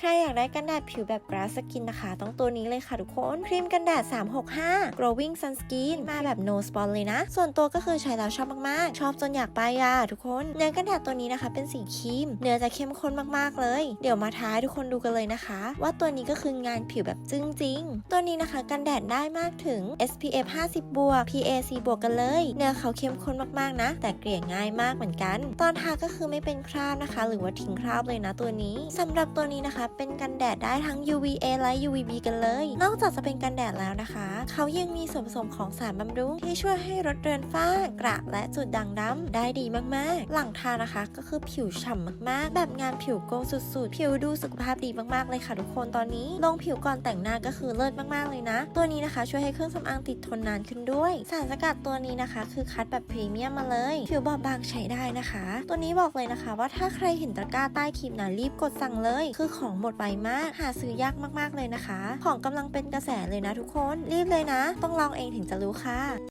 ใครอยากได้กันแดดผิวแบบกราสกินนะคะ ต้องตัวนี้เลยค่ะทุกคนครีมกันแดด 365 Growing Sunscreen มาแบบ no spot เลยนะ ส่วนตัวก็คือใช้แล้วชอบมากๆ ชอบจนอยากไปอะทุกคนเนื้อกันแดดตัวนี้นะคะ เป็นสีครีม เนื้อจะเข้มข้นมากๆเลย เดี๋ยวมาท้ายทุกคนดูกันเลยนะคะ ว่าตัวนี้ก็คืองานผิวแบบจึ้งจริงตัวนี้นะคะ กันแดดได้มากถึง SPF 50บวก PAC บวกกันเลย เนื้อเขาเข้มข้นมากๆนะ แต่เกลี่ยง่ายมากเหมือนกัน ตอนทาก็คือไม่เป็นคราบนะคะ หรือว่าทิ้งคราบเลยนะตัวนี้สำหรับตัวนี้นะคะเป็นกันแดดได้ทั้ง UVA และ UVB กันเลย นอกจากจะเป็นกันแดดแล้วนะคะ เขายังมีส่วนผสมของสารบำรุง ที่ช่วยให้ลดเรือนฝ้ากระและจุดด่างดำได้ดีมากๆ หลังทานะคะก็คือผิวฉ่ำมากๆ แบบงานผิวโกลว์สุดๆ ผิวดูสุขภาพดีมากๆเลยค่ะทุกคนตอนนี้ลงผิวก่อนแต่งหน้าก็คือเลิศมากๆเลยนะ ตัวนี้นะคะช่วยให้เครื่องสำอางติดทนนานขึ้นด้วย สารสกัดตัวนี้นะคะ คือคัดแบบพรีเมียมมาเลย ผิวบอบบางใช้ได้นะคะ ตัวนี้บอกเลยนะคะ ว่าถ้าใครเห็นตะกร้าใต้คลิปนะรีบกดสั่งเลย คือของหมดไวมาก หาซื้อยากมากๆเลยนะคะ ของกำลังเป็นกระแสเลยนะทุกคน รีบเลยนะ ต้องลองเองถึงจะรู้ค่ะ